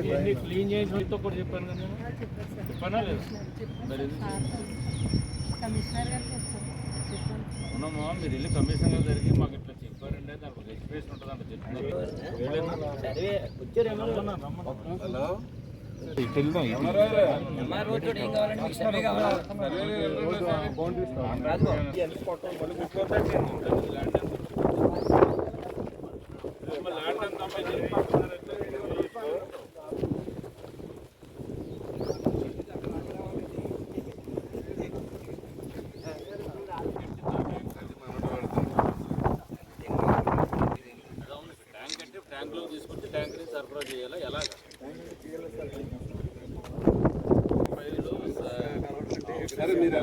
ఇవన్నీ క్లీన్ చేసి మీతో కూడా చెప్పాను కదా నేను. చెప్పానా లేదు మరి అవునమ్మా మీరు వెళ్ళి కమిషనర్ గారి దగ్గరికి మాకు ఇట్లా చెప్పారంటే దానికి ఒక ఎక్స్ప్రెషన్ ఉంటుంది అంటే చెప్తున్నారు. హలో బౌండరీస్ కావాలి రాదు ఇవన్నీ ఫోటో మళ్ళీ కూర్చోబెట్టి ఉంటుంది ల్యాండ్ ఎంత. మరి ల్యాండ్ ఎంత అమ్మాయి చెప్పి ట్యాంక్ అంటే ట్యాంక్లో తీసుకొచ్చి ట్యాంక్ నుంచి సరఫరా చేయాలా ఎలాగా సరే మీరు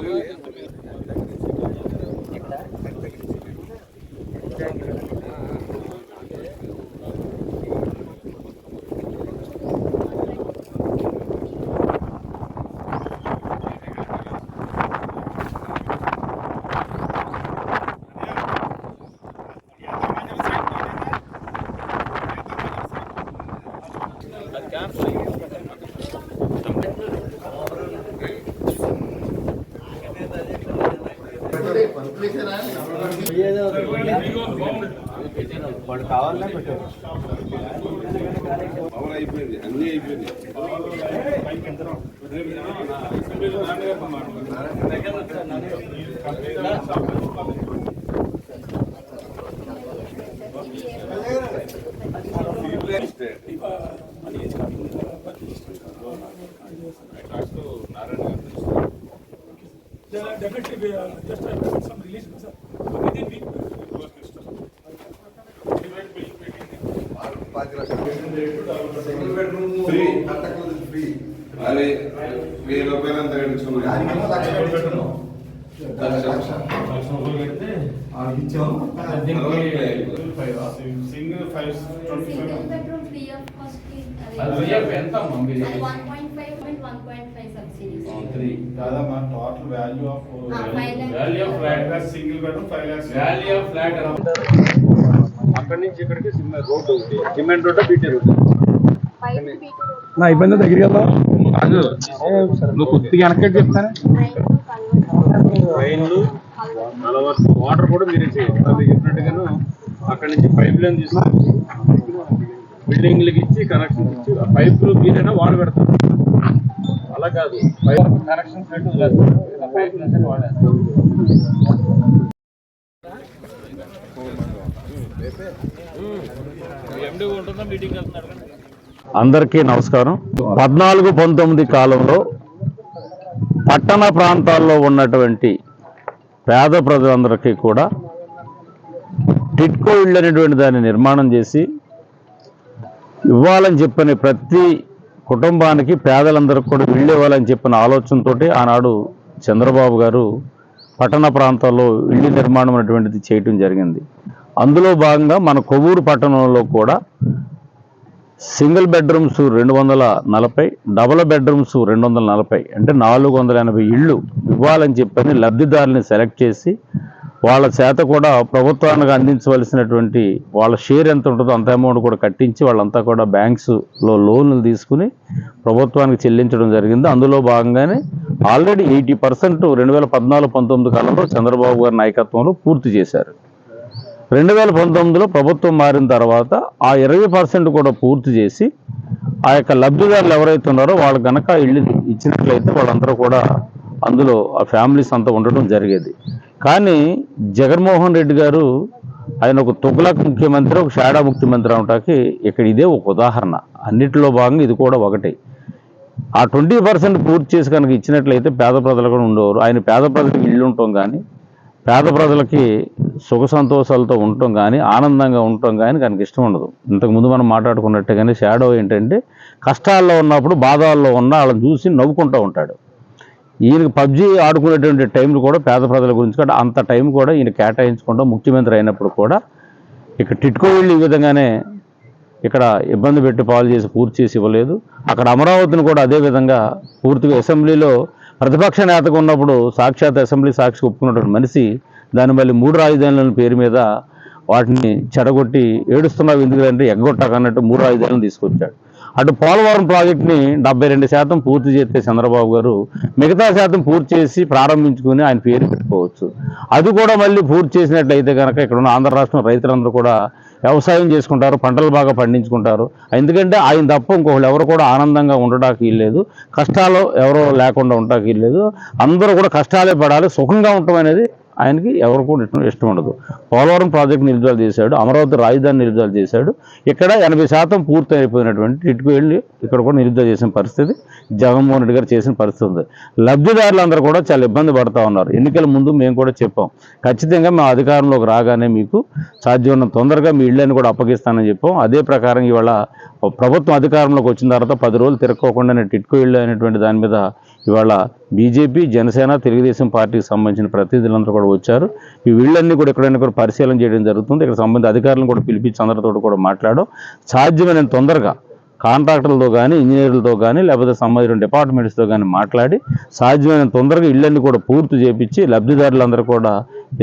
వెళ్ళండి అది క్యాన్సిల్ అయ్యింది పవర్ అయిపోయింది అన్నీ అయిపోయింది Definitely, uh. ఫ్రీ అది వెయ్యి రూపాయలు అంత కట్టించుకున్నాం సింగిల్ ఫైవ్ సింగిల్ ఎంత సబ్సిడీస్ త్రీ కాదమ్మా total value of value of flat single bedroom five lakhs value of flat అక్కడి నుంచి ఇక్కడికి సిమెంట్ రోడ్ ఉంది సిమెంట్ రోడ్ బీటీ రోడ్ నా ఇబ్బంది దగ్గరికి వెళ్దాం. కాదు నువ్వు కొద్దిగా వెనక్కి చెప్తాను. ట్రైన్లు నలవర్ వాటర్ కూడా మీరే చేయాలి అది చెప్పినట్టుగాను అక్కడి నుంచి పైప్ లైన్ తీసుకొని బిల్డింగ్లకి ఇచ్చి కనెక్షన్ ఇచ్చి ఆ పైపులు మీరైనా వాడు పెడతారు. అలా కాదు. కనెక్షన్ పైప్ నుంచి వాడేస్తారు అందరికీ నమస్కారం. పద్నాలుగు పంతొమ్మిది కాలంలో పట్టణ ప్రాంతాల్లో ఉన్నటువంటి పేద ప్రజలందరికీ కూడా టిట్కో ఇళ్ళు అనేటువంటి దాన్ని నిర్మాణం చేసి ఇవ్వాలని చెప్పని ప్రతి కుటుంబానికి పేదలందరికీ కూడా ఇళ్ళు ఇవ్వాలని చెప్పిన ఆలోచనతోటి ఆనాడు చంద్రబాబు గారు పట్టణ ప్రాంతాల్లో ఇళ్ళు నిర్మాణం అనేటువంటిది చేయటం జరిగింది. అందులో భాగంగా మన కొవ్వూరు పట్టణంలో కూడా సింగిల్ బెడ్రూమ్స్ రెండు వందల నలభై డబుల్ బెడ్రూమ్స్ రెండు వందల నలభై అంటే నాలుగు వందల ఎనభై ఇళ్ళు ఇవ్వాలని చెప్పని లబ్ధిదారుని సెలెక్ట్ చేసి వాళ్ళ చేత కూడా ప్రభుత్వానికి అందించవలసినటువంటి వాళ్ళ షేర్ ఎంత ఉంటుందో అంత అమౌంట్ కూడా కట్టించి వాళ్ళంతా కూడా బ్యాంక్స్లో లోన్లు తీసుకుని ప్రభుత్వానికి చెల్లించడం జరిగింది. అందులో భాగంగానే ఆల్రెడీ ఎయిటీ పర్సెంట్ రెండు వేల పద్నాలుగు పంతొమ్మిది కాలంలో చంద్రబాబు గారి నాయకత్వంలో పూర్తి చేశారు. రెండు వేల పంతొమ్మిదిలో ప్రభుత్వం మారిన తర్వాత ఆ ఇరవై పర్సెంట్ కూడా పూర్తి చేసి ఆ యొక్క లబ్ధిదారులు ఎవరైతే ఉన్నారో వాళ్ళు కనుక ఇల్లు ఇచ్చినట్లయితే వాళ్ళందరూ కూడా అందులో ఆ ఫ్యామిలీస్ అంతా ఉండడం జరిగేది. కానీ జగన్మోహన్ రెడ్డి గారు ఆయన ఒక తుగ్లక్ ముఖ్యమంత్రి ఒక షాడా ముఖ్యమంత్రి అవటానికి ఇక్కడ ఇదే ఒక ఉదాహరణ. అన్నిటిలో భాగంగా ఇది కూడా ఒకటి. ఆ ట్వంటీ పర్సెంట్ పూర్తి చేసి కనుక ఇచ్చినట్లయితే పేద ప్రజలు కూడా ఉండేవారు. ఆయన పేద ప్రజలకు ఇల్లు ఉండటం కానీ పేద ప్రజలకి సుఖ సంతోషాలతో ఉండటం కానీ ఆనందంగా ఉండటం కానీ కనుక ఇష్టం ఉండదు. ఇంతకుముందు మనం మాట్లాడుకున్నట్టుగానే షాడో ఏంటంటే కష్టాల్లో ఉన్నప్పుడు బాధల్లో ఉన్న వాళ్ళని చూసి నవ్వుకుంటూ ఉంటాడు. ఈయనకి పబ్జి ఆడుకునేటువంటి టైంలు కూడా పేద ప్రజల గురించి కూడా అంత టైం కూడా ఈయన కేటాయించకుండా ముఖ్యమంత్రి అయినప్పుడు కూడా ఇక్కడ టిట్కో వెళ్ళి ఈ విధంగానే ఇక్కడ ఇబ్బంది పెట్టి పాలు చేసి పూర్తి చేసి ఇవ్వలేదు. అక్కడ అమరావతిని కూడా అదే విధంగా పూర్తిగా అసెంబ్లీలో ప్రతిపక్ష నేతగా ఉన్నప్పుడు సాక్షాత్ అసెంబ్లీ సాక్షి ఒప్పుకున్నటువంటి మనిషి దాని మళ్ళీ మూడు రాజధానుల పేరు మీద వాటిని చెడగొట్టి ఏడుస్తున్నావు ఎందుకంటే ఎగ్గొట్టకన్నట్టు మూడు రాజధానులు తీసుకొచ్చాడు. అటు పోలవరం ప్రాజెక్టుని డెబ్బై రెండు శాతం పూర్తి చేస్తే చంద్రబాబు గారు మిగతా శాతం పూర్తి చేసి ప్రారంభించుకుని ఆయన పేరు పెట్టుకోవచ్చు. అది కూడా మళ్ళీ పూర్తి చేసినట్లయితే కనుక ఇక్కడ ఉన్న ఆంధ్ర రాష్ట్రం రైతులందరూ కూడా వ్యవసాయం చేసుకుంటారు పంటలు బాగా పండించుకుంటారు. ఎందుకంటే ఆయన తప్ప ఇంకొకళ్ళు ఎవరు కూడా ఆనందంగా ఉండడానికి వీల్లేదు కష్టాలు ఎవరో లేకుండా ఉండడానికి వీల్లేదు అందరూ కూడా కష్టాలే పడాలి సుఖంగా ఉండటం అనేది ఆయనకి ఎవరు కూడా ఇష్టం ఇష్టం ఉండదు. పోలవరం ప్రాజెక్ట్ నిలుదల చేశాడు అమరావతి రాజధాని నిలుదల చేశాడు. ఇక్కడ ఎనభై శాతం పూర్తి అయిపోయినటువంటి ఇటుకు వెళ్ళి ఇక్కడ కూడా నిలుదల చేసిన పరిస్థితి జగన్మోహన్ రెడ్డి గారు చేసిన పరిస్థితి ఉంది. లబ్ధిదారులందరూ కూడా చాలా ఇబ్బంది పడతా ఉన్నారు. ఎన్నికల ముందు మేము కూడా చెప్పాం. ఖచ్చితంగా మా అధికారంలోకి రాగానే మీకు సాధ్యమైన తొందరగా మీ ఇళ్ళని కూడా అప్పగిస్తానని చెప్పాం. అదే ప్రకారం ఇవాళ ప్రభుత్వం అధికారంలోకి వచ్చిన తర్వాత పది రోజులు తిరక్కోకుండానే టిట్కో ఇళ్ళు అనేటువంటి దాని మీద ఇవాళ బీజేపీ జనసేన తెలుగుదేశం పార్టీకి సంబంధించిన ప్రతినిధులందరూ కూడా వచ్చారు. ఈ వీళ్ళన్నీ కూడా ఎక్కడైనా కూడా పరిశీలన చేయడం జరుగుతుంది. ఇక్కడ సంబంధిత అధికారులను కూడా పిలిపించి అందరితో కూడా మాట్లాడడం సాధ్యమైన తొందరగా కాంట్రాక్టర్లతో కానీ ఇంజనీర్లతో కానీ లేకపోతే సంబంధించిన డిపార్ట్మెంట్స్తో కానీ మాట్లాడి సాధ్యమైన తొందరగా ఇళ్ళన్ని కూడా పూర్తి చేపించి లబ్ధిదారులందరూ కూడా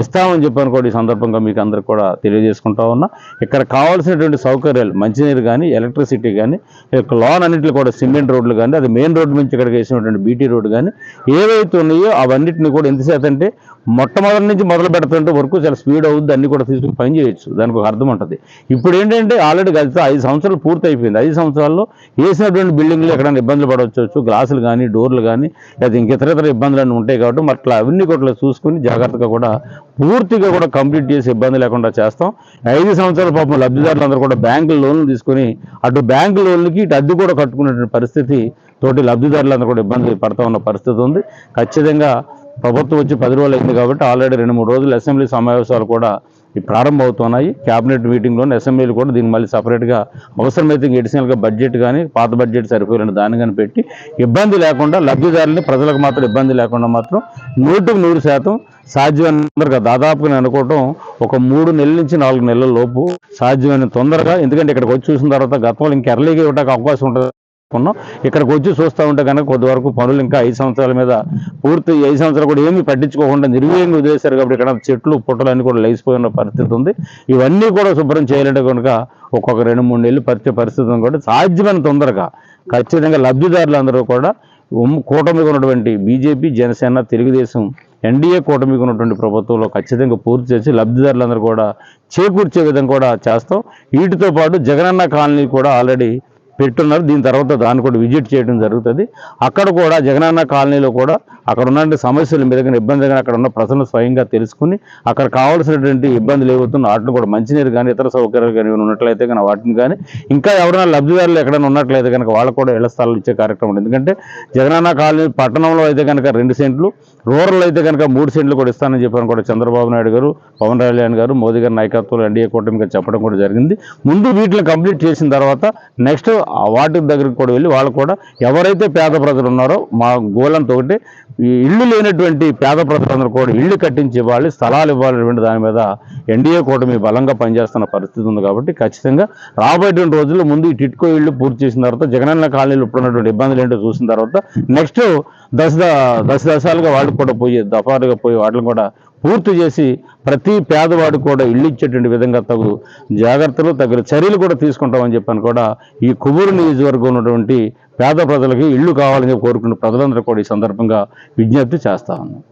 ఇస్తామని చెప్పాను కూడా ఈ సందర్భంగా మీకు అందరికి కూడా తెలియజేసుకుంటా ఉన్నా. ఇక్కడ కావాల్సినటువంటి సౌకర్యాలు మంచినీరు కానీ ఎలక్ట్రిసిటీ కానీ లాన్ లోన్ అన్నింటిలో కూడా సిమెంట్ రోడ్లు కానీ అది మెయిన్ రోడ్డు నుంచి ఇక్కడికి వేసినటువంటి బీటీ రోడ్డు కానీ ఏవైతే ఉన్నాయో అవన్నిటిని కూడా ఎంతసేపు అంటే మొట్టమొదటి నుంచి మొదలు పెడుతుంటే వరకు చాలా స్పీడ్ అవుద్ది అన్ని కూడా తీసుకుని పని చేయొచ్చు. దానికి ఒక అర్థం ఉంటుంది. ఇప్పుడు ఏంటంటే ఆల్రెడీ కలిసి ఐదు సంవత్సరాలు పూర్తి అయిపోయింది ఐదు సంవత్సరాలు సంవత్సరాల్లో వేసినటువంటి బిల్డింగ్లు ఎక్కడైనా ఇబ్బందులు పడవచ్చు గ్లాసులు కానీ డోర్లు కానీ లేదా ఇంక ఇతర ఇతర ఇబ్బందులు అన్నీ ఉంటాయి కాబట్టి మరి అట్లా అవన్నీ కూడా చూసుకుని జాగ్రత్తగా కూడా పూర్తిగా కూడా కంప్లీట్ చేసి ఇబ్బంది లేకుండా చేస్తాం. ఐదు సంవత్సరాల పాపం లబ్ధిదారులందరూ కూడా బ్యాంకులు లోన్లు తీసుకొని అటు బ్యాంకు లోన్లకి ఇటు అద్దె కూడా కట్టుకునేటువంటి పరిస్థితి తోటి లబ్ధిదారులందరూ కూడా ఇబ్బంది పడతా ఉన్న పరిస్థితి ఉంది. ఖచ్చితంగా ప్రభుత్వం వచ్చి పది రోజులు అయింది కాబట్టి ఆల్రెడీ రెండు మూడు రోజులు అసెంబ్లీ సమావేశాలు కూడా ఈ క్యాబినెట్ మీటింగ్లోనే అసెంబ్లీలు కూడా దీన్ని మళ్ళీ సపరేట్గా అవసరమైతే ఎడిషనల్గా బడ్జెట్ కానీ పాత బడ్జెట్ సరిపోయిన దాన్ని కానీ పెట్టి ఇబ్బంది లేకుండా లబ్ధిదారులని ప్రజలకు మాత్రం ఇబ్బంది లేకుండా మాత్రం నూటికి నూరు శాతం సాధ్యమైనంతగా దాదాపుగా నేను అనుకోవటం ఒక మూడు నెలల నుంచి నాలుగు నెలల లోపు సాధ్యమైన తొందరగా. ఎందుకంటే ఇక్కడికి వచ్చి చూసిన తర్వాత గతంలో ఇంకా ఎర్లీగా ఇవ్వడానికి అవకాశం ఉంటుంది. తీసుకున్నాం ఇక్కడికి వచ్చి చూస్తూ ఉంటే కనుక కొద్ది వరకు పనులు ఇంకా ఐదు సంవత్సరాల మీద పూర్తి ఐదు సంవత్సరాలు కూడా ఏమీ పట్టించుకోకుండా నిర్వీయంగా వదిలేశారు కాబట్టి ఇక్కడ చెట్లు పుట్టలన్నీ కూడా లేచిపోయిన పరిస్థితి ఉంది. ఇవన్నీ కూడా శుభ్రం చేయాలంటే కనుక ఒక్కొక్క రెండు మూడు నెలలు పరిచే పరిస్థితి కూడా సాధ్యమైన తొందరగా ఖచ్చితంగా లబ్ధిదారులందరూ కూడా కూటమికి ఉన్నటువంటి బీజేపీ జనసేన తెలుగుదేశం ఎన్డీఏ కూటమికి ఉన్నటువంటి ప్రభుత్వంలో ఖచ్చితంగా పూర్తి చేసి లబ్ధిదారులందరూ కూడా చేకూర్చే విధంగా కూడా చేస్తాం. వీటితో పాటు జగనన్న కాలనీ కూడా ఆల్రెడీ పెట్టున్నారు దీని తర్వాత దాన్ని కూడా విజిట్ చేయడం జరుగుతుంది. అక్కడ కూడా జగనన్న కాలనీలో కూడా అక్కడ ఉన్నటువంటి సమస్యలు మీద కానీ ఇబ్బంది కానీ అక్కడ ఉన్న ప్రజలను స్వయంగా తెలుసుకుని అక్కడ కావాల్సినటువంటి ఇబ్బందులు ఏవవుతున్నా వాటిని కూడా మంచినీరు కానీ ఇతర సౌకర్యాలు కానీ ఉన్నట్లయితే కానీ వాటిని కానీ ఇంకా ఎవరైనా లబ్ధిదారులు ఎక్కడైనా ఉన్నట్లయితే కనుక వాళ్ళకు కూడా ఇళ్ళ స్థలాలు ఇచ్చే కార్యక్రమం ఉంది. ఎందుకంటే జగనన్న కాలనీ పట్టణంలో అయితే కనుక రెండు సెంట్లు రూరల్ అయితే కనుక మూడు సెంట్లు కూడా ఇస్తానని చెప్పాను కూడా చంద్రబాబు నాయుడు గారు పవన్ కళ్యాణ్ గారు మోదీ గారి నాయకత్వంలో ఎన్డీఏ కూటమి గారు చెప్పడం కూడా జరిగింది. ముందు వీటిని కంప్లీట్ చేసిన తర్వాత నెక్స్ట్ వాటి దగ్గరికి కూడా వెళ్ళి వాళ్ళు కూడా ఎవరైతే పేద ప్రజలు ఉన్నారో మా గోలంతో ఒకటి ఈ ఇల్లు లేనటువంటి పేద ప్రజలందరూ కూడా ఇల్లు కట్టించి ఇవ్వాలి స్థలాలు ఇవ్వాలనేటువంటి దాని మీద ఎన్డీఏ కూటమి బలంగా పనిచేస్తున్న పరిస్థితి ఉంది కాబట్టి ఖచ్చితంగా రాబోయేటువంటి రోజుల్లో ముందు ఈ టిట్కో ఇల్లు పూర్తి చేసిన తర్వాత జగనన్న ఇప్పుడు ఇప్పుడున్నటువంటి ఇబ్బందులు ఏంటో చూసిన తర్వాత నెక్స్ట్ దశ దశ దశాలుగా వాళ్ళు కూడా పోయి దఫాలుగా పోయి వాటిని కూడా పూర్తి చేసి ప్రతి పేదవాడు కూడా ఇల్లు ఇచ్చేటువంటి విధంగా తగు జాగ్రత్తలు తగిన చర్యలు కూడా తీసుకుంటామని చెప్పాను కూడా ఈ కుబూరు నియోజకవర్గం ఉన్నటువంటి పేద ప్రజలకి ఇల్లు కావాలని కోరుకున్న ప్రజలందరూ కూడా ఈ సందర్భంగా విజ్ఞప్తి చేస్తా ఉన్నాం.